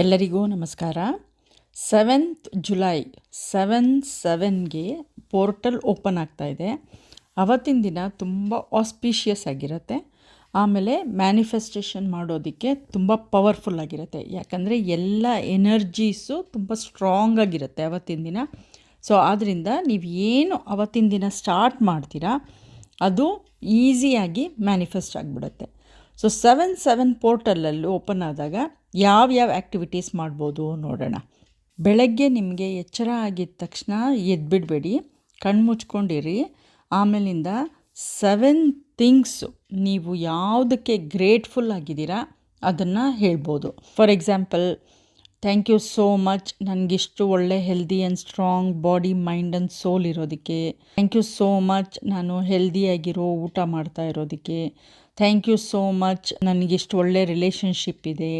ಎಲ್ಲರಿಗೂ ನಮಸ್ಕಾರ. Seventh July seven ಸೆವೆನ್ಗೆ ಪೋರ್ಟಲ್ ಓಪನ್ ಆಗ್ತಾ ಇದೆ. ಅವತ್ತಿನ ದಿನ ತುಂಬ ಆಸ್ಪಿಷಿಯಸ್ ಆಗಿರುತ್ತೆ. ಆಮೇಲೆ ಮ್ಯಾನಿಫೆಸ್ಟೇಷನ್ ಮಾಡೋದಕ್ಕೆ ತುಂಬ ಪವರ್ಫುಲ್ ಆಗಿರುತ್ತೆ. ಯಾಕಂದರೆ ಎಲ್ಲ ಎನರ್ಜೀಸು ತುಂಬ ಸ್ಟ್ರಾಂಗ್ ಆಗಿರುತ್ತೆ ಅವತ್ತಿನ ದಿನ. ಸೊ ಆದ್ದರಿಂದ ನೀವು ಏನು ಅವತ್ತಿನ ದಿನ ಸ್ಟಾರ್ಟ್ ಮಾಡ್ತೀರಾ, ಅದು ಈಸಿಯಾಗಿ ಮ್ಯಾನಿಫೆಸ್ಟ್ ಆಗಿಬಿಡುತ್ತೆ. ಸೊ ಸೆವೆನ್ ಸೆವೆನ್ ಪೋರ್ಟಲಲ್ಲಿ ಓಪನ್ ಆದಾಗ ಯಾವ್ಯಾವ ಆ್ಯಕ್ಟಿವಿಟೀಸ್ ಮಾಡ್ಬೋದು ನೋಡೋಣ. ಬೆಳಗ್ಗೆ ನಿಮಗೆ ಎಚ್ಚರ ಆಗಿದ ತಕ್ಷಣ ಎದ್ಬಿಡಬೇಡಿ ಕಣ್ಣು ಮುಚ್ಕೊಂಡಿರಿ. ಆಮೇಲಿಂದ ಸೆವೆನ್ ಥಿಂಗ್ಸು ನೀವು ಯಾವುದಕ್ಕೆ ಗ್ರೇಟ್ಫುಲ್ ಆಗಿದ್ದೀರಾ ಅದನ್ನು ಹೇಳ್ಬೋದು. For example thank you so much ನನಗಿಷ್ಟು ಒಳ್ಳೆ healthy and strong body mind and soul ಇರೋದಕ್ಕೆ. ಥ್ಯಾಂಕ್ ಯು ಸೋ ಮಚ್ ನಾನು ಹೆಲ್ದಿಯಾಗಿರೋ ಊಟ ಮಾಡ್ತಾ ಇರೋದಕ್ಕೆ. ಥ್ಯಾಂಕ್ ಯು ಸೋ ಮಚ್ ನನಗಿಷ್ಟು ಒಳ್ಳೆ ರಿಲೇಷನ್ಶಿಪ್ ಇದೆ.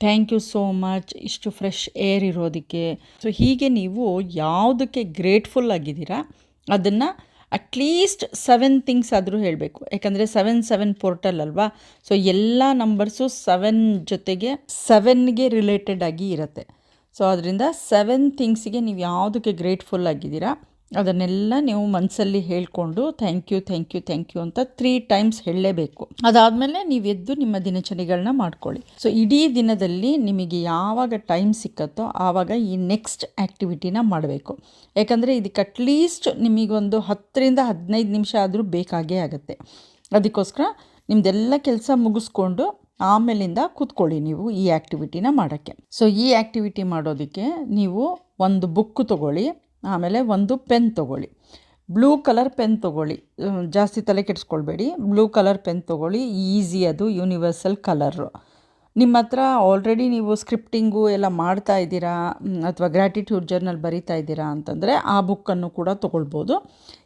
ಥ್ಯಾಂಕ್ ಯು ಸೋ ಮಚ್ ಇಷ್ಟು ಫ್ರೆಶ್ ಏರ್ ಇರೋದಕ್ಕೆ. ಸೊ ಹೀಗೆ ನೀವು ಯಾವುದಕ್ಕೆ ಗ್ರೇಟ್ಫುಲ್ ಆಗಿದ್ದೀರಾ, ಅದನ್ನು ಅಟ್ಲೀಸ್ಟ್ ಸೆವೆನ್ ಥಿಂಗ್ಸ್ ಆದರೂ ಹೇಳಬೇಕು. ಯಾಕಂದರೆ ಸೆವೆನ್ ಸೆವೆನ್ ಪೋರ್ಟಲ್ ಅಲ್ವಾ? ಸೊ ಎಲ್ಲ ನಂಬರ್ಸು ಸೆವೆನ್ ಜೊತೆಗೆ ಸೆವೆನ್ಗೆ ರಿಲೇಟೆಡ್ ಆಗಿ ಇರುತ್ತೆ. ಸೊ ಅದರಿಂದ ಸೆವೆನ್ ಥಿಂಗ್ಸಿಗೆ ನೀವು ಯಾವುದಕ್ಕೆ ಗ್ರೇಟ್ಫುಲ್ ಆಗಿದ್ದೀರಾ? ಅದನ್ನೆಲ್ಲ ನೀವು ಮನಸ್ಸಲ್ಲಿ ಹೇಳಿಕೊಂಡು thank you thank you thank you ಅಂತ ತ್ರೀ ಟೈಮ್ಸ್ ಹೇಳಲೇಬೇಕು. ಅದಾದಮೇಲೆ ನೀವು ಎದ್ದು ನಿಮ್ಮ ದಿನಚರಿಗಳನ್ನ ಮಾಡ್ಕೊಳ್ಳಿ. ಸೊ ಇಡೀ ದಿನದಲ್ಲಿ ನಿಮಗೆ ಯಾವಾಗ ಟೈಮ್ ಸಿಕ್ಕತ್ತೋ ಆವಾಗ ಈ ನೆಕ್ಸ್ಟ್ ಆ್ಯಕ್ಟಿವಿಟಿನ ಮಾಡಬೇಕು. ಯಾಕಂದರೆ ಇದಕ್ಕೆ ಅಟ್ಲೀಸ್ಟ್ ನಿಮಗೊಂದು ಹತ್ತರಿಂದ ಹದಿನೈದು ನಿಮಿಷ ಆದರೂ ಬೇಕಾಗೇ ಆಗುತ್ತೆ. ಅದಕ್ಕೋಸ್ಕರ ನಿಮ್ಮದೆಲ್ಲ ಕೆಲಸ ಮುಗಿಸ್ಕೊಂಡು ಆಮೇಲಿಂದ ಕೂತ್ಕೊಳ್ಳಿ ನೀವು ಈ ಆ್ಯಕ್ಟಿವಿಟಿನ ಮಾಡೋಕ್ಕೆ. ಸೊ ಈ ಆ್ಯಕ್ಟಿವಿಟಿ ಮಾಡೋದಕ್ಕೆ ನೀವು ಒಂದು ಬುಕ್ ತೊಗೊಳ್ಳಿ. ಆಮೇಲೆ ಒಂದು ಪೆನ್ ತೊಗೊಳ್ಳಿ. ಬ್ಲೂ ಕಲರ್ ಪೆನ್ ತೊಗೊಳ್ಳಿ. ಜಾಸ್ತಿ ತಲೆ ಕೆಡಿಸ್ಕೊಳ್ಬೇಡಿ. ಬ್ಲೂ ಕಲರ್ ಪೆನ್ ತೊಗೊಳ್ಳಿ. ಈಸಿ ಅದು, ಯೂನಿವರ್ಸಲ್ ಕಲರು. ನಿಮ್ಮ ಹತ್ರ ಆಲ್ರೆಡಿ ನೀವು ಸ್ಕ್ರಿಪ್ಟಿಂಗು ಎಲ್ಲ ಮಾಡ್ತಾ ಇದ್ದೀರಾ ಅಥವಾ ಗ್ರ್ಯಾಟಿಟ್ಯೂಡ್ ಜರ್ನಲ್ ಬರಿತಾ ಇದ್ದೀರಾ ಅಂತಂದರೆ ಆ ಬುಕ್ಕನ್ನು ಕೂಡ ತೊಗೊಳ್ಬೋದು.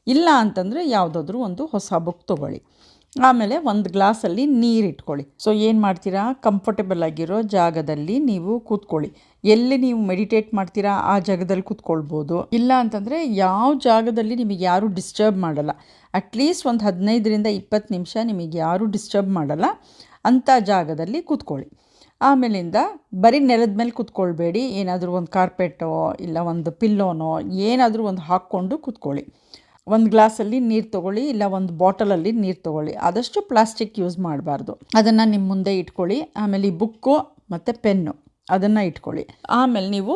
ಇಲ್ಲ ಅಂತಂದರೆ ಯಾವುದಾದ್ರೂ ಒಂದು ಹೊಸ ಬುಕ್ ತೊಗೊಳ್ಳಿ. ಆಮೇಲೆ ಒಂದು ಗ್ಲಾಸಲ್ಲಿ ನೀರು ಇಟ್ಕೊಳ್ಳಿ ಸೊ ಏನು ಮಾಡ್ತೀರಾ? ಕಂಫರ್ಟೇಬಲ್ ಆಗಿರೋ ಜಾಗದಲ್ಲಿ ನೀವು ಕೂತ್ಕೊಳ್ಳಿ. ಎಲ್ಲಿ ನೀವು ಮೆಡಿಟೇಟ್ ಮಾಡ್ತೀರಾ? ಆ ಜಾಗದಲ್ಲಿ ಕೂತ್ಕೊಳ್ಬೋದು. ಇಲ್ಲ ಅಂತಂದರೆ ಯಾವ ಜಾಗದಲ್ಲಿ ನಿಮಗೆ ಯಾರೂ ಡಿಸ್ಟರ್ಬ್ ಮಾಡಲ್ಲ. ಅಟ್ಲೀಸ್ಟ್ ಒಂದು ಹದಿನೈದರಿಂದ ಇಪ್ಪತ್ತು ನಿಮಿಷ ನಿಮಗೆ ಯಾರೂ ಡಿಸ್ಟರ್ಬ್ ಮಾಡಲ್ಲ. ಅಂಥ ಜಾಗದಲ್ಲಿ ಕೂತ್ಕೊಳ್ಳಿ. ಆಮೇಲಿಂದ ಬರೀ ನೆಲದ ಮೇಲೆ ಕೂತ್ಕೊಳ್ಬೇಡಿ. ಏನಾದರೂ ಒಂದು ಕಾರ್ಪೆಟೋ ಇಲ್ಲ ಒಂದು ಪಿಲ್ಲೋನೋ ಏನಾದರೂ ಒಂದು ಹಾಕ್ಕೊಂಡು ಕೂತ್ಕೊಳ್ಳಿ. ಒಂದು ಗ್ಲಾಸಲ್ಲಿ ನೀರು ತೊಗೊಳ್ಳಿ, ಇಲ್ಲ ಒಂದು ಬಾಟಲಲ್ಲಿ ನೀರು ತೊಗೊಳ್ಳಿ. ಆದಷ್ಟು ಪ್ಲಾಸ್ಟಿಕ್ ಯೂಸ್ ಮಾಡಬಾರ್ದು. ಅದನ್ನು ನಿಮ್ಮ ಮುಂದೆ ಇಟ್ಕೊಳ್ಳಿ, ಆಮೇಲೆ ಈ ಬುಕ್ಕು ಮತ್ತು ಪೆನ್ನು ಅದನ್ನು ಇಟ್ಕೊಳ್ಳಿ. ಆಮೇಲೆ ನೀವು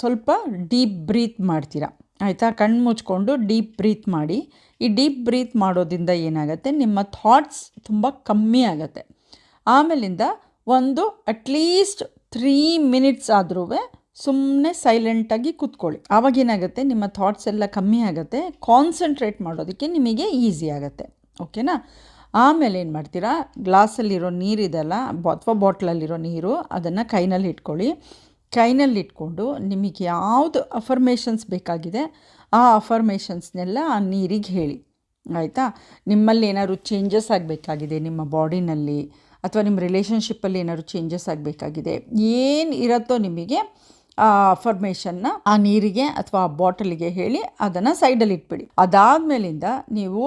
ಸ್ವಲ್ಪ ಡೀಪ್ ಬ್ರೀತ್ ಮಾಡ್ತೀರಾ. ಆಯಿತಾ? ಕಣ್ಣು ಮುಚ್ಕೊಂಡು ಡೀಪ್ ಬ್ರೀತ್ ಮಾಡಿ. ಈ ಡೀಪ್ ಬ್ರೀತ್ ಮಾಡೋದ್ರಿಂದ ಏನಾಗುತ್ತೆ? ನಿಮ್ಮ ಥಾಟ್ಸ್ ತುಂಬ ಕಮ್ಮಿ ಆಗುತ್ತೆ. ಆಮೇಲಿಂದ ಒಂದು ಅಟ್ಲೀಸ್ಟ್ ತ್ರೀ ಮಿನಿಟ್ಸ್ ಆದ್ರೂ ಸುಮ್ಮನೆ ಸೈಲೆಂಟಾಗಿ ಕೂತ್ಕೊಳ್ಳಿ. ಆವಾಗೇನಾಗುತ್ತೆ ನಿಮ್ಮ ಥಾಟ್ಸ್ ಎಲ್ಲ ಕಮ್ಮಿ ಆಗುತ್ತೆ. ಕಾನ್ಸಂಟ್ರೇಟ್ ಮಾಡೋದಕ್ಕೆ ನಿಮಗೆ ಈಸಿ ಆಗುತ್ತೆ. ಓಕೆನಾ? ಆಮೇಲೆ ಏನು ಮಾಡ್ತೀರಾ? ಗ್ಲಾಸಲ್ಲಿರೋ ನೀರಿದೆಲ್ಲ ಅಥವಾ ಬಾಟ್ಲಲ್ಲಿರೋ ನೀರು ಅದನ್ನು ಕೈನಲ್ಲಿ ಇಟ್ಕೊಳ್ಳಿ. ಕೈನಲ್ಲಿ ಇಟ್ಕೊಂಡು ನಿಮಗೆ ಯಾವುದು ಅಫರ್ಮೇಷನ್ಸ್ ಬೇಕಾಗಿದೆ, ಆ ಅಫರ್ಮೇಷನ್ಸ್ನೆಲ್ಲ ಆ ನೀರಿಗೆ ಹೇಳಿ. ಆಯಿತಾ? ನಿಮ್ಮಲ್ಲಿ ಏನಾದ್ರು ಚೇಂಜಸ್ ಆಗಬೇಕಾಗಿದೆ ನಿಮ್ಮ ಬಾಡಿನಲ್ಲಿ ಅಥವಾ ನಿಮ್ಮ ರಿಲೇಷನ್ಶಿಪ್ಪಲ್ಲಿ ಏನಾದ್ರು ಚೇಂಜಸ್ ಆಗಬೇಕಾಗಿದೆ, ಏನು ಇರುತ್ತೋ ನಿಮಗೆ ಆ ಅಫರ್ಮೇಷನ್ನ ಆ ನೀರಿಗೆ ಅಥವಾ ಆ ಬಾಟಲಿಗೆ ಹೇಳಿ ಅದನ್ನು ಸೈಡಲ್ಲಿ ಇಟ್ಬಿಡಿ. ಅದಾದಮೇಲಿಂದ ನೀವು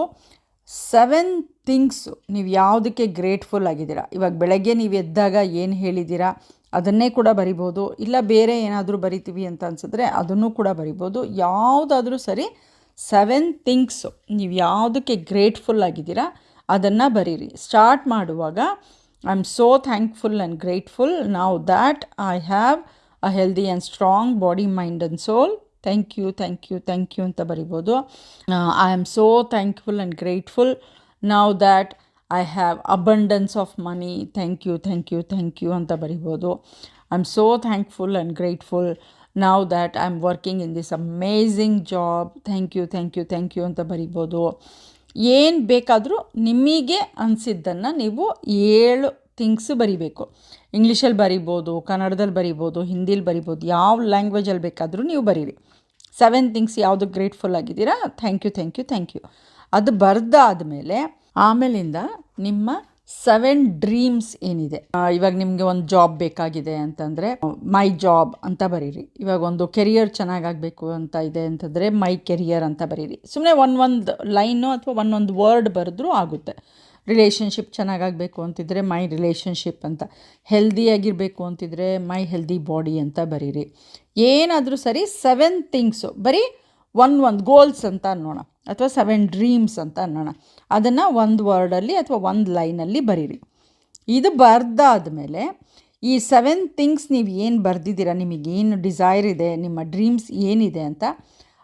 ಸೆವೆನ್ ಥಿಂಗ್ಸು ನೀವು ಯಾವುದಕ್ಕೆ ಗ್ರೇಟ್ಫುಲ್ ಆಗಿದ್ದೀರಾ? ಇವಾಗ ಬೆಳಗ್ಗೆ ನೀವು ಎದ್ದಾಗ ಏನು ಹೇಳಿದ್ದೀರಾ? ಅದನ್ನೇ ಕೂಡ ಬರಿಬೋದು. ಇಲ್ಲ ಬೇರೆ ಏನಾದರೂ ಬರಿತೀವಿ ಅಂತ ಅನ್ಸಿದ್ರೆ ಅದನ್ನು ಕೂಡ ಬರಿಬೋದು. ಯಾವುದಾದ್ರೂ ಸರಿ ಸೆವೆನ್ ಥಿಂಗ್ಸು ನೀವು ಯಾವುದಕ್ಕೆ ಗ್ರೇಟ್ಫುಲ್ ಆಗಿದ್ದೀರಾ ಅದನ್ನು ಬರೀರಿ. ಸ್ಟಾರ್ಟ್ ಮಾಡುವಾಗ I am so thankful and grateful ನಾವು that I have a healthy and strong body mind and soul thank you thank you thank you ಅಂತ ಬರಿಬೋದು. I am so thankful and grateful ನಾವು that I have abundance of money thank you thank you thank you ಅಂತ ಬರಿಬೋದು. I am so thankful and grateful ನಾವು that I am working in this amazing job thank you thank you thank you ಅಂತ ಬರಿಬೋದು. ಏನು ಬೇಕಾದರೂ ನಿಮಗೆ ಅನಿಸಿದ್ದನ್ನು ನೀವು ಏಳು ಥಿಂಗ್ಸ್ ಬರಿಬೇಕು. ಇಂಗ್ಲೀಷಲ್ಲಿ ಬರಿಬೋದು, ಕನ್ನಡದಲ್ಲಿ ಬರಿಬೋದು, ಹಿಂದಿಲಿ ಬರಿಬೋದು, ಯಾವ ಲ್ಯಾಂಗ್ವೇಜಲ್ಲಿ ಬೇಕಾದರೂ ನೀವು ಬರೀರಿ. ಸೆವೆನ್ ಥಿಂಗ್ಸ್ ಯಾವುದು ಗ್ರೇಟ್ಫುಲ್ ಆಗಿದ್ದೀರಾ? Thank you thank you thank you ಅದು ಬರೆದಾದಮೇಲೆ ಆಮೇಲಿಂದ ನಿಮ್ಮ ಸೆವೆನ್ ಡ್ರೀಮ್ಸ್ ಏನಿದೆ? ಇವಾಗ ನಿಮಗೆ ಒಂದು ಜಾಬ್ ಬೇಕಾಗಿದೆ ಅಂತಂದರೆ ಮೈ ಜಾಬ್ ಅಂತ ಬರೀರಿ. ಇವಾಗ ಒಂದು ಕೆರಿಯರ್ ಚೆನ್ನಾಗಾಗಬೇಕು ಅಂತ ಇದೆ ಅಂತಂದರೆ ಮೈ ಕೆರಿಯರ್ ಅಂತ ಬರೀರಿ. ಸುಮ್ಮನೆ ಒಂದು ಒಂದು ಲೈನು ಅಥವಾ ಒಂದೊಂದು ವರ್ಡ್ ಬರೆದ್ರೂ ಆಗುತ್ತೆ. ರಿಲೇಷನ್ಶಿಪ್ ಚೆನ್ನಾಗಾಗಬೇಕು ಅಂತಿದ್ರೆ ಮೈ ರಿಲೇಷನ್ಶಿಪ್ ಅಂತ. ಹೆಲ್ದಿಯಾಗಿರಬೇಕು ಅಂತಿದ್ರೆ ಮೈ ಹೆಲ್ದಿ ಬಾಡಿ ಅಂತ ಬರೀರಿ. ಏನಾದರೂ ಸರಿ ಸೆವೆನ್ ಥಿಂಗ್ಸು ಬರೀ ಒನ್ ಒಂದು ಗೋಲ್ಸ್ ಅಂತ ಅನ್ನೋಣ. ಅಥವಾ ಸೆವೆನ್ ಡ್ರೀಮ್ಸ್ ಅಂತ ಅನ್ನೋಣ. ಅದನ್ನು ಒಂದು ವರ್ಡಲ್ಲಿ ಅಥವಾ ಒಂದು ಲೈನಲ್ಲಿ ಬರೀರಿ. ಇದು ಬರ್ದಾದ ಮೇಲೆ ಈ ಸೆವೆನ್ ಥಿಂಗ್ಸ್ ನೀವು ಏನು ಬರೆದಿದ್ದೀರಾ, ನಿಮಗೇನು ಡಿಸೈರ್ ಇದೆ, ನಿಮ್ಮ ಡ್ರೀಮ್ಸ್ ಏನಿದೆ ಅಂತ,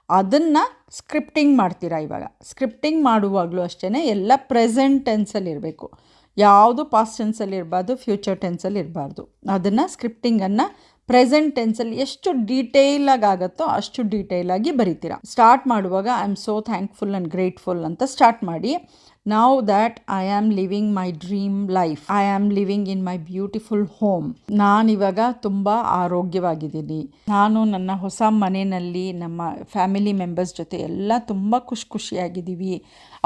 ಅದನ್ನು ಸ್ಕ್ರಿಪ್ಟಿಂಗ್ ಮಾಡ್ತೀರಾ ಇವಾಗ? ಸ್ಕ್ರಿಪ್ಟಿಂಗ್ ಮಾಡುವಾಗಲೂ ಅಷ್ಟೇ ಎಲ್ಲ ಪ್ರೆಸೆಂಟ್ ಟೆನ್ಸಲ್ಲಿ ಇರಬೇಕು. ಯಾವುದು ಪಾಸ್ಟ್ ಟೆನ್ಸಲ್ಲಿ ಇರಬಾರ್ದು, ಫ್ಯೂಚರ್ ಟೆನ್ಸಲ್ಲಿ ಇರಬಾರ್ದು. ಅದನ್ನು ಸ್ಕ್ರಿಪ್ಟಿಂಗನ್ನು ಪ್ರೆಸೆಂಟ್ ಟೆನ್ಸಲ್ಲಿ ಎಷ್ಟು ಡೀಟೇಲಾಗಿ ಆಗುತ್ತೋ ಅಷ್ಟು ಡೀಟೇಲಾಗಿ ಬರಿತೀರಾ. ಸ್ಟಾರ್ಟ್ ಮಾಡುವಾಗ, I am so thankful and grateful ಅಂತ ಸ್ಟಾರ್ಟ್ ಮಾಡಿ ನಾವು that I am living my dream life I am living in my beautiful home ನಾನಿವಾಗ ತುಂಬ ಆರೋಗ್ಯವಾಗಿದ್ದೀನಿ. ನಾನು ನನ್ನ ಹೊಸ ಮನೆಯಲ್ಲಿ ನಮ್ಮ ಫ್ಯಾಮಿಲಿ ಮೆಂಬರ್ಸ್ ಜೊತೆ ಎಲ್ಲ ತುಂಬ ಖುಷಿ ಖುಷಿಯಾಗಿದ್ದೀವಿ.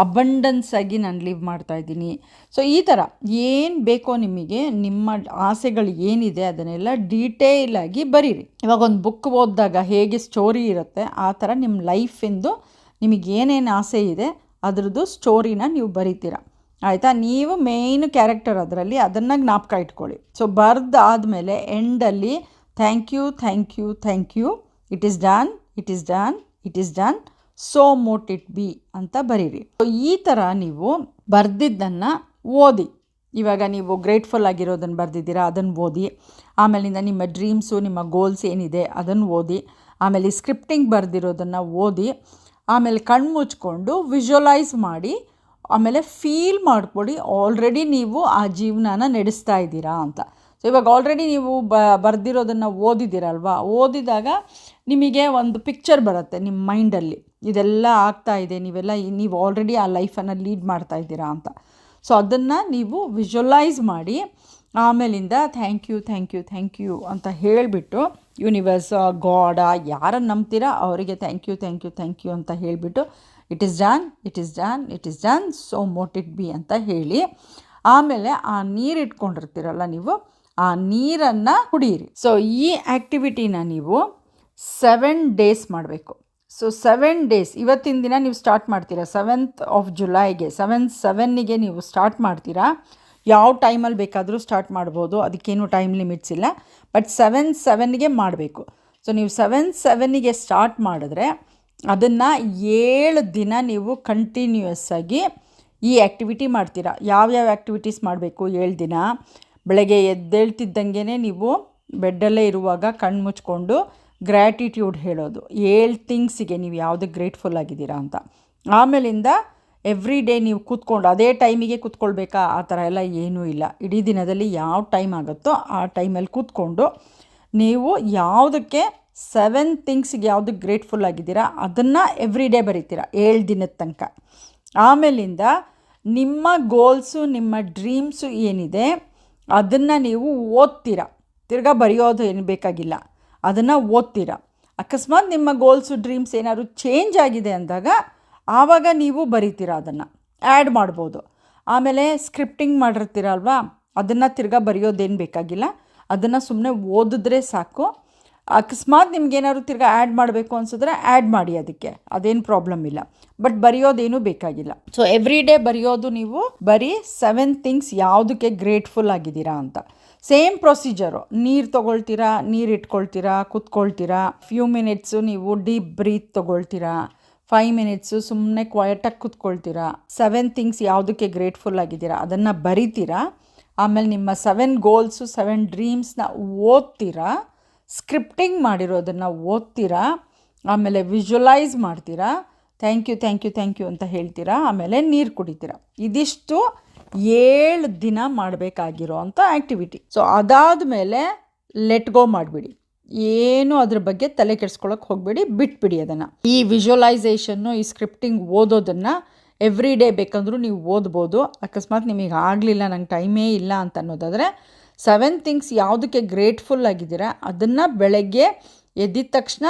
ಅಬಂಡನ್ಸ್ ಆಗಿ ನಾನು ಲಿವ್ ಮಾಡ್ತಾ ಇದ್ದೀನಿ. ಸೊ ಈ ಥರ ಏನು ಬೇಕೋ ನಿಮಗೆ, ನಿಮ್ಮ ಆಸೆಗಳು ಏನಿದೆ ಅದನ್ನೆಲ್ಲ ಡೀಟೇಲ್ ಆಗಿ ಬರೀರಿ. ಇವಾಗ ಒಂದು ಬುಕ್ ಓದಿದಾಗ ಹೇಗೆ ಸ್ಟೋರಿ ಇರುತ್ತೆ, ಆ ಥರ ನಿಮ್ಮ ಲೈಫಿಂದು ನಿಮಗೆ ಏನೇನು ಆಸೆ ಇದೆ ಅದ್ರದ್ದು ಸ್ಟೋರಿನ ನೀವು ಬರಿತೀರ. ಆಯಿತಾ? ನೀವು ಮೇಯ್ನ್ ಕ್ಯಾರೆಕ್ಟರ್ ಅದರಲ್ಲಿ ಅದನ್ನು ಜ್ಞಾಪಕ ಇಟ್ಕೊಳ್ಳಿ. ಸೊ ಬರೆದಾದಮೇಲೆ ಎಂಡಲ್ಲಿ thank you thank you thank you it is done it is done it is done so mote it be ಅಂತ ಬರೀರಿ. ಸೊ ಈ ಥರ ನೀವು ಬರೆದಿದ್ದನ್ನು ಓದಿ. ಇವಾಗ ನೀವು ಗ್ರೇಟ್ಫುಲ್ ಆಗಿರೋದನ್ನು ಬರೆದಿದ್ದೀರಾ? ಅದನ್ನು ಓದಿ. ಆಮೇಲಿಂದ ನಿಮ್ಮ ಡ್ರೀಮ್ಸು ನಿಮ್ಮ ಗೋಲ್ಸ್ ಏನಿದೆ ಅದನ್ನು ಓದಿ. ಆಮೇಲೆ ಸ್ಕ್ರಿಪ್ಟಿಂಗ್ ಬರೆದಿರೋದನ್ನು ಓದಿ. ಆಮೇಲೆ ಕಣ್ಣು ಮುಚ್ಕೊಂಡು ವಿಜುವಲೈಸ್ ಮಾಡಿ, ಆಮೇಲೆ ಫೀಲ್ ಮಾಡಿಕೊಡಿ ಆಲ್ರೆಡಿ ನೀವು ಆ ಜೀವನನ ನಡೆಸ್ತಾ ಇದ್ದೀರಾ ಅಂತ. ಸೊ ಇವಾಗ ಆಲ್ರೆಡಿ ನೀವು ಬ, ಬರೆದಿರೋದನ್ನು ಓದಿದ್ದೀರಲ್ವಾ? ಓದಿದಾಗ ನಿಮಗೆ ಒಂದು ಪಿಕ್ಚರ್ ಬರುತ್ತೆ ನಿಮ್ಮ ಮೈಂಡಲ್ಲಿ ಇದೆಲ್ಲ ಆಗ್ತಾ ಇದೆ, ನೀವೆಲ್ಲ ನೀವು ಆಲ್ರೆಡಿ ಆ ಲೈಫನ್ನು ಲೀಡ್ ಮಾಡ್ತಾ ಇದ್ದೀರಾ ಅಂತ. ಸೊ ಅದನ್ನು ನೀವು ವಿಜುವಲೈಸ್ ಮಾಡಿ, ಆಮೇಲಿಂದ thank you thank you thank you ಅಂತ ಹೇಳಿಬಿಟ್ಟು ಯೂನಿವರ್ಸ್ ಗಾಡ ಯಾರನ್ನು ನಂಬ್ತೀರಾ ಅವರಿಗೆ thank you thank you thank you ಅಂತ ಹೇಳಿಬಿಟ್ಟು it is done it is done it is done so mote it be ಅಂತ ಹೇಳಿ, ಆಮೇಲೆ ಆ ನೀರು ಇಟ್ಕೊಂಡಿರ್ತೀರಲ್ಲ ನೀವು, ಆ ನೀರನ್ನು ಕುಡಿಯಿರಿ. ಸೊ ಈ ಆ್ಯಕ್ಟಿವಿಟಿನ ನೀವು ಸೆವೆನ್ ಡೇಸ್ ಮಾಡಬೇಕು. ಸೊ ಸೆವೆನ್ ಡೇಸ್ ಇವತ್ತಿನ ದಿನ ನೀವು ಸ್ಟಾರ್ಟ್ ಮಾಡ್ತೀರಾ? ಸೆವೆಂತ್ ಆಫ್ ಜುಲೈಗೆ ಸೆವೆನ್ ಸೆವೆನ್ನಿಗೆ ನೀವು ಸ್ಟಾರ್ಟ್ ಮಾಡ್ತೀರಾ? ಯಾವ ಟೈಮಲ್ಲಿ ಬೇಕಾದರೂ ಸ್ಟಾರ್ಟ್ ಮಾಡ್ಬೋದು. ಅದಕ್ಕೇನು ಟೈಮ್ ಲಿಮಿಟ್ಸ್ ಇಲ್ಲ. ಬಟ್ ಸೆವೆನ್ ಸೆವೆನ್ಗೆ ಮಾಡಬೇಕು. ಸೊ, ನೀವು ಸೆವೆನ್ ಸೆವೆನ್ನಿಗೆ ಸ್ಟಾರ್ಟ್ ಮಾಡಿದ್ರೆ ಅದನ್ನು ಏಳು ದಿನ ನೀವು ಕಂಟಿನ್ಯೂಯಸ್ ಆಗಿ ಈ ಆ್ಯಕ್ಟಿವಿಟಿ ಮಾಡ್ತೀರಾ. ಯಾವ್ಯಾವ ಆ್ಯಕ್ಟಿವಿಟೀಸ್ ಮಾಡಬೇಕು ಏಳು ದಿನ? ಬೆಳಗ್ಗೆ ಎದ್ದೇಳ್ತಿದ್ದಂಗೆ ನೀವು ಬೆಡ್ಡಲ್ಲೇ ಇರುವಾಗ ಕಣ್ಣು ಮುಚ್ಕೊಂಡು ಗ್ರ್ಯಾಟಿಟ್ಯೂಡ್ ಹೇಳೋದು. ಏಳು ಥಿಂಗ್ಸಿಗೆ ನೀವು ಯಾವುದು ಗ್ರೇಟ್ಫುಲ್ ಆಗಿದ್ದೀರಾ ಅಂತ. ಆಮೇಲಿಂದ ಎವ್ರಿ ಡೇ ನೀವು ಕೂತ್ಕೊಂಡು, ಅದೇ ಟೈಮಿಗೆ ಕೂತ್ಕೊಳ್ಬೇಕಾ? ಆ ಥರ ಎಲ್ಲ ಏನೂ ಇಲ್ಲ. ಇಡೀ ದಿನದಲ್ಲಿ ಯಾವ ಟೈಮ್ ಆಗುತ್ತೋ ಆ ಟೈಮಲ್ಲಿ ಕೂತ್ಕೊಂಡು, ನೀವು ಯಾವುದಕ್ಕೆ ಸೆವೆನ್ ಥಿಂಗ್ಸ್ಗೆ ಯಾವುದಕ್ಕೆ ಗ್ರೇಟ್ಫುಲ್ ಆಗಿದ್ದೀರಾ, ಅದನ್ನು ಎವ್ರಿ ಡೇ ಬರೀತೀರಾ, ಏಳು ದಿನದ ತನಕ. ಆಮೇಲಿಂದ ನಿಮ್ಮ ಗೋಲ್ಸು ನಿಮ್ಮ ಡ್ರೀಮ್ಸು ಏನಿದೆ, ಅದನ್ನು ನೀವು ಓದ್ತೀರ. ತಿರ್ಗಾ ಬರೆಯೋದು ಏನು ಬೇಕಾಗಿಲ್ಲ. ಅದನ್ನು ಓದ್ತೀರ. ಅಕಸ್ಮಾತ್ ನಿಮ್ಮ ಗೋಲ್ಸು ಡ್ರೀಮ್ಸ್ ಏನಾದರೂ ಚೇಂಜ್ ಆಗಿದೆ ಅಂದಾಗ ಆವಾಗ ನೀವು ಬರಿತೀರ ಅದನ್ನು. ಆ್ಯಡ್ ಮಾಡ್ಬೋದು. ಆಮೇಲೆ ಸ್ಕ್ರಿಪ್ಟಿಂಗ್ ಮಾಡಿರ್ತೀರಲ್ವಾ? ಅದನ್ನು ತಿರ್ಗಾ ಬರೆಯೋದೇನು ಬೇಕಾಗಿಲ್ಲ. ಅದನ್ನು ಸುಮ್ಮನೆ ಓದಿದ್ರೆ ಸಾಕು. ಅಕಸ್ಮಾತ್ ನಿಮ್ಗೇನಾದ್ರು ತಿರ್ಗಾ ಆ್ಯಡ್ ಮಾಡಬೇಕು ಅನ್ಸಿದ್ರೆ ಆ್ಯಡ್ ಮಾಡಿ ಅದಕ್ಕೆ. ಅದೇನು ಪ್ರಾಬ್ಲಮ್ ಇಲ್ಲ. ಬಟ್ ಬರೆಯೋದೇನು ಬೇಕಾಗಿಲ್ಲ. ಸೊ ಎವ್ರಿ ಡೇ ಬರೆಯೋದು ನೀವು ಬರೀ ಸೆವೆನ್ ಥಿಂಗ್ಸ್ ಯಾವುದಕ್ಕೆ ಗ್ರೇಟ್ಫುಲ್ ಆಗಿದ್ದೀರಾ ಅಂತ. ಸೇಮ್ ಪ್ರೊಸೀಜರು ನೀರು ತೊಗೊಳ್ತೀರಾ, ನೀರು ಇಟ್ಕೊಳ್ತೀರಾ, ಕುತ್ಕೊಳ್ತೀರಾ ಫ್ಯೂ ಮಿನಿಟ್ಸು ನೀವು ಡೀಪ್ ಬ್ರೀತ್ ತೊಗೊಳ್ತೀರಾ. ಫೈವ್ ಮಿನಿಟ್ಸು ಸುಮ್ಮನೆ ಕ್ವಾಯಟಾಗಿ ಕೂತ್ಕೊಳ್ತೀರಾ? ಸೆವೆನ್ ಥಿಂಗ್ಸ್ ಯಾವುದಕ್ಕೆ ಗ್ರೇಟ್ಫುಲ್ ಆಗಿದ್ದೀರಾ? ಅದನ್ನು ಬರಿತೀರಾ? ಆಮೇಲೆ ನಿಮ್ಮ ಸೆವೆನ್ ಗೋಲ್ಸು ಸೆವೆನ್ ಡ್ರೀಮ್ಸ್ನ ಓದ್ತೀರಾ? ಸ್ಕ್ರಿಪ್ಟಿಂಗ್ ಮಾಡಿರೋದನ್ನು ಓದ್ತೀರಾ? ಆಮೇಲೆ ವಿಜುವಲೈಸ್ ಮಾಡ್ತೀರಾ? Thank you thank you thank you ಅಂತ ಹೇಳ್ತೀರಾ? ಆಮೇಲೆ ನೀರು ಕುಡಿತೀರಾ? ಇದಿಷ್ಟು ಏಳು ದಿನ ಮಾಡಬೇಕಾಗಿರೋ ಅಂಥ ಆ್ಯಕ್ಟಿವಿಟಿ ಸೊ ಅದಾದ ಮೇಲೆ ಲೆಟ್ ಗೋ ಮಾಡಿಬಿಡಿ. ಏನು ಅದ್ರ ಬಗ್ಗೆ ತಲೆ ಕೆಡ್ಸ್ಕೊಳಕ್ಕೆ ಹೋಗಬೇಡಿ, ಬಿಟ್ಬಿಡಿ ಅದನ್ನು. ಈ ವಿಜುವಲೈಸೇಷನ್ನು ಈ ಸ್ಕ್ರಿಪ್ಟಿಂಗ್ ಓದೋದನ್ನು ಎವ್ರಿ ಡೇ ಬೇಕಂದ್ರೂ ನೀವು ಓದ್ಬೋದು. ಅಕಸ್ಮಾತ್ ನಿಮಗೆ ಆಗಲಿಲ್ಲ, ನಂಗೆ ಟೈಮೇ ಇಲ್ಲ ಅಂತ ಅನ್ನೋದಾದರೆ ಸೆವೆನ್ ಥಿಂಗ್ಸ್ ಯಾವುದಕ್ಕೆ ಗ್ರೇಟ್ಫುಲ್ ಆಗಿದ್ದೀರಾ, ಅದನ್ನು ಬೆಳಗ್ಗೆ ಎದ್ದಿದ ತಕ್ಷಣ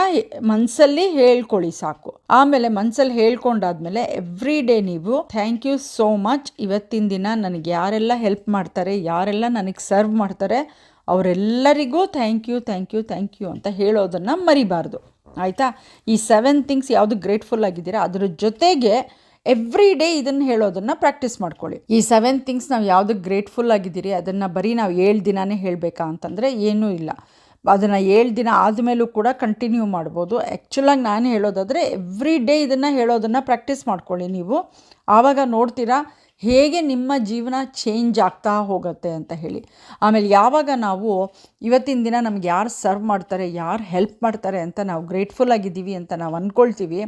ಮನಸ್ಸಲ್ಲಿ ಹೇಳ್ಕೊಳ್ಳಿ ಸಾಕು. ಆಮೇಲೆ ಮನಸ್ಸಲ್ಲಿ ಹೇಳ್ಕೊಂಡಾದ್ಮೇಲೆ ಎವ್ರಿ ಡೇ ನೀವು ಥ್ಯಾಂಕ್ ಯು ಸೋ ಮಚ್ ಇವತ್ತಿನ ದಿನ ನನಗೆ ಯಾರೆಲ್ಲ ಹೆಲ್ಪ್ ಮಾಡ್ತಾರೆ, ಯಾರೆಲ್ಲ ನನಗೆ ಸರ್ವ್ ಮಾಡ್ತಾರೆ ಅವರೆಲ್ಲರಿಗೂ thank you thank you thank you ಅಂತ ಹೇಳೋದನ್ನು ಮರಿಬಾರ್ದು. ಆಯಿತಾ? ಈ ಸೆವೆನ್ ಥಿಂಗ್ಸ್ ಯಾವುದು ಗ್ರೇಟ್ಫುಲ್ ಆಗಿದ್ದೀರಾ, ಅದರ ಜೊತೆಗೆ ಎವ್ರಿ ಡೇ ಇದನ್ನು ಹೇಳೋದನ್ನು ಪ್ರಾಕ್ಟೀಸ್ ಮಾಡ್ಕೊಳ್ಳಿ. ಈ ಸೆವೆನ್ ಥಿಂಗ್ಸ್ ನಾವು ಯಾವುದಕ್ಕೆ ಗ್ರೇಟ್ಫುಲ್ ಆಗಿದ್ದೀರಿ, ಅದನ್ನು ಬರೀ ನಾವು ಏಳು ದಿನನೇ ಹೇಳಬೇಕಾ ಅಂತಂದರೆ ಏನೂ ಇಲ್ಲ. ಅದನ್ನು ಏಳು ದಿನ ಆದಮೇಲೂ ಕೂಡ ಕಂಟಿನ್ಯೂ ಮಾಡ್ಬೋದು. ಆ್ಯಕ್ಚುಲಾಗಿ ನಾನು ಹೇಳೋದಾದರೆ ಎವ್ರಿ ಡೇ ಇದನ್ನು ಹೇಳೋದನ್ನು ಪ್ರಾಕ್ಟೀಸ್ ಮಾಡ್ಕೊಳ್ಳಿ ನೀವು. ಆವಾಗ ನೋಡ್ತೀರಾ ಹೇಗೆ ನಿಮ್ಮ ಜೀವನ ಚೇಂಜ್ ಆಗ್ತಾ ಹೋಗುತ್ತೆ ಅಂತ ಹೇಳಿ. ಆಮೇಲೆ ಯಾವಾಗ ನಾವು ಇವತ್ತಿನ ದಿನ ನಮ್ಗೆ ಯಾರು ಸರ್ವ್ ಮಾಡ್ತಾರೆ, ಯಾರು ಹೆಲ್ಪ್ ಮಾಡ್ತಾರೆ ಅಂತ ನಾವು ಗ್ರೇಟ್ಫುಲ್ ಆಗಿದ್ದೀವಿ ಅಂತ ನಾವು ಅಂದ್ಕೊಳ್ತೀವಿ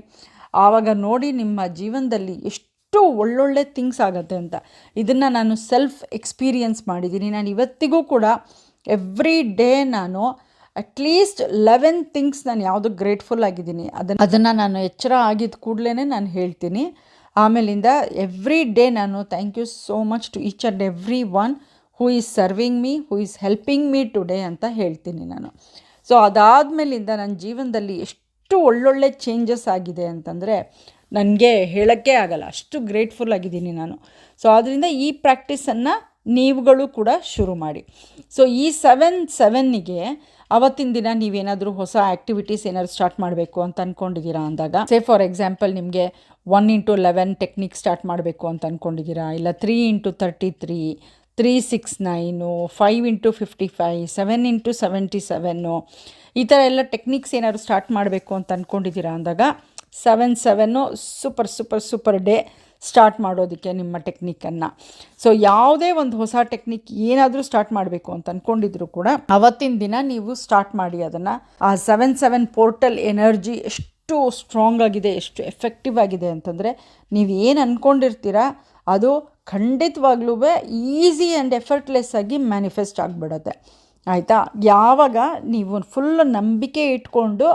ಆವಾಗ ನೋಡಿ ನಿಮ್ಮ ಜೀವನದಲ್ಲಿ ಎಷ್ಟು ಒಳ್ಳೊಳ್ಳೆ ಥಿಂಗ್ಸ್ ಆಗುತ್ತೆ ಅಂತ. ಇದನ್ನು ನಾನು ಸೆಲ್ಫ್ ಎಕ್ಸ್ಪೀರಿಯನ್ಸ್ ಮಾಡಿದ್ದೀನಿ. ನಾನು ಇವತ್ತಿಗೂ ಕೂಡ ಎವ್ರಿ ಡೇ ನಾನು ಅಟ್ಲೀಸ್ಟ್ ಲೆವೆನ್ ಥಿಂಗ್ಸ್ ನಾನು ಯಾವುದಕ್ಕೆ ಗ್ರೇಟ್ಫುಲ್ ಆಗಿದ್ದೀನಿ. ಅದನ್ನು ಅದನ್ನು ನಾನು ಎಚ್ಚರ ಆಗಿದ್ದ ಕೂಡಲೇ ನಾನು ಹೇಳ್ತೀನಿ. ಆಮೇಲಿಂದ ಎವ್ರಿ ಡೇ ನಾನು thank you so much to each and every one who is serving me who is helping me today ಅಂತ ಹೇಳ್ತೀನಿ ನಾನು. ಸೊ ಅದಾದಮೇಲಿಂದ ನನ್ನ ಜೀವನದಲ್ಲಿ ಎಷ್ಟು ಒಳ್ಳೊಳ್ಳೆ ಚೇಂಜಸ್ ಆಗಿದೆ ಅಂತಂದರೆ ನನಗೆ ಹೇಳೋಕ್ಕೆ ಆಗಲ್ಲ, ಅಷ್ಟು ಗ್ರೇಟ್ಫುಲ್ ಆಗಿದ್ದೀನಿ ನಾನು. ಸೊ ಆದ್ದರಿಂದ ಈ ಪ್ರಾಕ್ಟೀಸನ್ನು ನೀವುಗಳು ಕೂಡ ಶುರು ಮಾಡಿ. ಸೊ ಈ ಸೆವೆನ್ ಸೆವೆನ್ನಿಗೆ ಅವತ್ತಿನ ದಿನ ನೀವೇನಾದರೂ ಹೊಸ ಆ್ಯಕ್ಟಿವಿಟೀಸ್ ಏನಾದ್ರು ಸ್ಟಾರ್ಟ್ ಮಾಡಬೇಕು ಅಂತ ಅಂದ್ಕೊಂಡಿದ್ದೀರಾ ಅಂದಾಗ? ಸೇ ಫಾರ್ ಎಕ್ಸಾಂಪಲ್ ನಿಮಗೆ one into eleven technique start ಮಾಡಬೇಕು ಅಂತ ಅಂದ್ಕೊಂಡಿದ್ದೀರಾ ಇಲ್ಲ three into thirty three three six nine five into fifty five seven into seventy seven ಈ ಥರ ಎಲ್ಲ ಟೆಕ್ನಿಕ್ಸ್ ಏನಾದ್ರು ಸ್ಟಾರ್ಟ್ ಮಾಡಬೇಕು ಅಂತ ಅಂದ್ಕೊಂಡಿದ್ದೀರಾ ಅಂದಾಗ seven seven super super super day start ಮಾಡೋದಕ್ಕೆ ನಿಮ್ಮ ಟೆಕ್ನಿಕ್ಕನ್ನು ಸೊ ಯಾವುದೇ ಒಂದು ಹೊಸ ಟೆಕ್ನಿಕ್ ಏನಾದರೂ ಸ್ಟಾರ್ಟ್ ಮಾಡಬೇಕು ಅಂತ ಅಂದ್ಕೊಂಡಿದ್ರು ಕೂಡ ಅವತ್ತಿನ ದಿನ ನೀವು ಸ್ಟಾರ್ಟ್ ಮಾಡಿ ಅದನ್ನು. ಆ ಸೆವೆನ್ ಸೆವೆನ್ ಪೋರ್ಟಲ್ ಎನರ್ಜಿ ಎಷ್ಟು ಸ್ಟ್ರಾಂಗ್ ಆಗಿದೆ, ಎಷ್ಟು ಎಫೆಕ್ಟಿವ್ ಆಗಿದೆ ಅಂತಂದರೆ ನೀವು ಏನು ಅಂದ್ಕೊಂಡಿರ್ತೀರ ಅದು ಖಂಡಿತವಾಗ್ಲೂ ಈಸಿ ಆ್ಯಂಡ್ ಎಫರ್ಟ್ಲೆಸ್ ಆಗಿ ಮ್ಯಾನಿಫೆಸ್ಟ್ ಆಗಿಬಿಡುತ್ತೆ. ಆಯಿತಾ? ಯಾವಾಗ ನೀವು ಫುಲ್ ನಂಬಿಕೆ ಇಟ್ಕೊಂಡು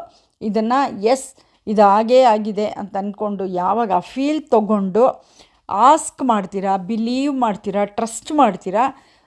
ಇದನ್ನು ಎಸ್ ಇದು ಹಾಗೇ ಆಗಿದೆ ಅಂತ ಅಂದ್ಕೊಂಡು ಯಾವಾಗ ಫೀಲ್ ತೊಗೊಂಡು ಆಸ್ಕ್ ಮಾಡ್ತೀರಾ ಬಿಲೀವ್ ಮಾಡ್ತೀರಾ ಟ್ರಸ್ಟ್ ಮಾಡ್ತೀರಾ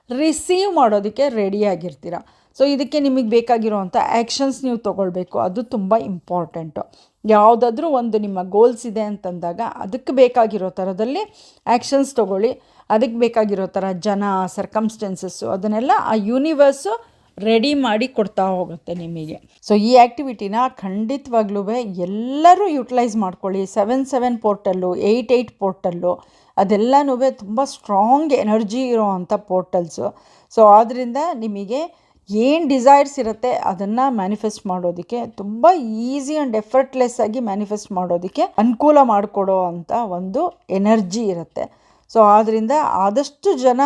ರಿಸೀವ್ ಮಾಡೋದಕ್ಕೆ ರೆಡಿಯಾಗಿರ್ತೀರ ಸೊ ಇದಕ್ಕೆ ನಿಮಗೆ ಬೇಕಾಗಿರೋವಂಥ ಆ್ಯಕ್ಷನ್ಸ್ ನೀವು ತೊಗೊಳ್ಬೇಕು. ಅದು ತುಂಬ ಇಂಪಾರ್ಟೆಂಟು ಯಾವುದಾದ್ರೂ ಒಂದು ನಿಮ್ಮ ಗೋಲ್ಸ್ ಇದೆ ಅಂತಂದಾಗ ಅದಕ್ಕೆ ಬೇಕಾಗಿರೋ ಥರದಲ್ಲಿ ಆ್ಯಕ್ಷನ್ಸ್ ತೊಗೊಳ್ಳಿ. ಅದಕ್ಕೆ ಬೇಕಾಗಿರೋ ಥರ ಜನ ಸರ್ಕಮ್ಸ್ಟೆನ್ಸಸ್ಸು ಅದನ್ನೆಲ್ಲ ಆ ಯೂನಿವರ್ಸು ರೆಡಿ ಮಾಡಿ ಕೊಡ್ತಾ ಹೋಗುತ್ತೆ ನಿಮಗೆ. ಸೊ ಈ ಆ್ಯಕ್ಟಿವಿಟಿನ ಖಂಡಿತವಾಗ್ಲೂ ಎಲ್ಲರೂ ಯುಟಿಲೈಸ್ ಮಾಡ್ಕೊಳ್ಳಿ. Seven seven portal eight eight portal ಅದೆಲ್ಲನೂ ತುಂಬ ಸ್ಟ್ರಾಂಗ್ ಎನರ್ಜಿ ಇರೋವಂಥ ಪೋರ್ಟಲ್ಸು ಸೊ ಆದ್ದರಿಂದ ನಿಮಗೆ ಏನು ಡಿಸೈರ್ಸ್ ಇರುತ್ತೆ ಅದನ್ನು ಮ್ಯಾನಿಫೆಸ್ಟ್ ಮಾಡೋದಕ್ಕೆ ತುಂಬ ಈಸಿ ಆ್ಯಂಡ್ ಎಫರ್ಟ್ಲೆಸ್ ಆಗಿ ಮ್ಯಾನಿಫೆಸ್ಟ್ ಮಾಡೋದಕ್ಕೆ ಅನುಕೂಲ ಮಾಡಿಕೊಡೋ ಅಂಥ ಒಂದು ಎನರ್ಜಿ ಇರುತ್ತೆ. ಸೊ ಆದ್ದರಿಂದ ಆದಷ್ಟು ಜನ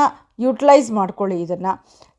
ಯುಟಿಲೈಸ್ ಮಾಡ್ಕೊಳ್ಳಿ ಇದನ್ನು.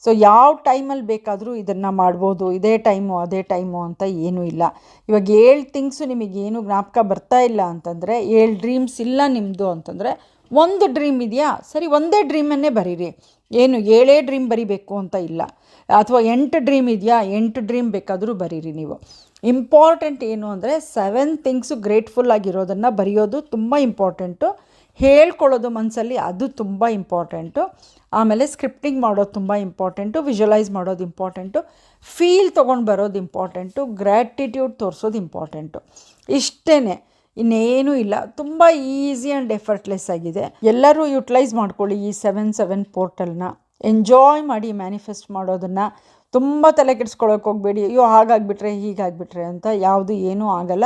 ಸೊ ಯಾವ ಟೈಮಲ್ಲಿ ಬೇಕಾದರೂ ಇದನ್ನು ಮಾಡ್ಬೋದು. ಇದೇ ಟೈಮು, ಅದೇ ಟೈಮು ಅಂತ ಏನೂ ಇಲ್ಲ. ಇವಾಗ ಏಳು ಥಿಂಗ್ಸು ನಿಮಗೇನು ಜ್ಞಾಪಕ ಬರ್ತಾ ಇಲ್ಲ ಅಂತಂದರೆ, ಏಳು ಡ್ರೀಮ್ಸ್ ಇಲ್ಲ ನಿಮ್ಮದು ಅಂತಂದರೆ, ಒಂದು ಡ್ರೀಮ್ ಇದೆಯಾ? ಸರಿ, ಒಂದೇ ಡ್ರೀಮನ್ನೇ ಬರೀರಿ. ಏನು, ಏಳೇ ಡ್ರೀಮ್ ಬರಿಬೇಕು ಅಂತ ಇಲ್ಲ. ಅಥವಾ ಎಂಟು ಡ್ರೀಮ್ ಇದೆಯಾ? ಎಂಟು ಡ್ರೀಮ್ ಬೇಕಾದರೂ ಬರೀರಿ ನೀವು. ಇಂಪಾರ್ಟೆಂಟ್ ಏನು ಅಂದರೆ, ಸೆವೆನ್ ಥಿಂಗ್ಸು ಗ್ರೇಟ್ಫುಲ್ ಆಗಿರೋದನ್ನು ಬರೆಯೋದು ತುಂಬ ಇಂಪಾರ್ಟೆಂಟು. ಹೇಳ್ಕೊಳ್ಳೋದು ಮನಸ್ಸಲ್ಲಿ ಅದು ತುಂಬ ಇಂಪಾರ್ಟೆಂಟು. ಆಮೇಲೆ ಸ್ಕ್ರಿಪ್ಟಿಂಗ್ ಮಾಡೋದು ತುಂಬ ಇಂಪಾರ್ಟೆಂಟು, ವಿಜುವಲೈಸ್ ಮಾಡೋದು ಇಂಪಾರ್ಟೆಂಟು, ಫೀಲ್ ತೊಗೊಂಡು ಬರೋದು ಇಂಪಾರ್ಟೆಂಟು, ಗ್ರ್ಯಾಟಿಟ್ಯೂಡ್ ತೋರಿಸೋದು ಇಂಪಾರ್ಟೆಂಟು. ಇಷ್ಟೇ ಇನ್ನೇನೂ ಇಲ್ಲ. ತುಂಬ ಈಸಿ ಆ್ಯಂಡ್ ಎಫರ್ಟ್ಲೆಸ್ ಆಗಿದೆ. ಎಲ್ಲರೂ ಯುಟಿಲೈಸ್ ಮಾಡ್ಕೊಳ್ಳಿ ಈ ಸೆವೆನ್ ಸೆವೆನ್ ಪೋರ್ಟಲ್ನ. ಎಂಜಾಯ್ ಮಾಡಿ ಮ್ಯಾನಿಫೆಸ್ಟ್ ಮಾಡೋದನ್ನು. ತುಂಬ ತಲೆ ಕೆಡಿಸ್ಕೊಳ್ಳೋಕೆ ಹೋಗಬೇಡಿ. ಅಯ್ಯೋ, ಹಾಗಾಗಿಬಿಟ್ರೆ, ಹೀಗಾಗಿಬಿಟ್ರೆ ಅಂತ ಯಾವುದು ಏನೂ ಆಗಲ್ಲ.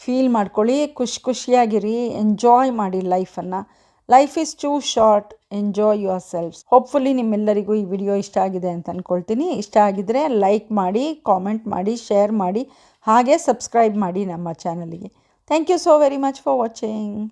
ಫೀಲ್ ಮಾಡ್ಕೊಳ್ಳಿ, ಖುಷಿ ಖುಷಿಯಾಗಿರಿ ಎಂಜಾಯ್ ಮಾಡಿ ಲೈಫನ್ನು life is too short enjoy your selfs hopefully ನಿಮ್ಮೆಲ್ಲರಿಗೂ ಈ ವಿಡಿಯೋ ಇಷ್ಟ ಆಗಿದೆ ಅಂತ ಅಂದ್ಕೊಳ್ತೀನಿ ಇಷ್ಟ ಆಗಿದ್ರೆ ಲೈಕ್ ಮಾಡಿ ಕಾಮೆಂಟ್ ಮಾಡಿ ಶೇರ್ ಮಾಡಿ, ಹಾಗೆ ಸಬ್ಸ್ಕ್ರೈಬ್ ಮಾಡಿ ನಮ್ಮ ಚಾನಲಿಗೆ thank you so very much for watching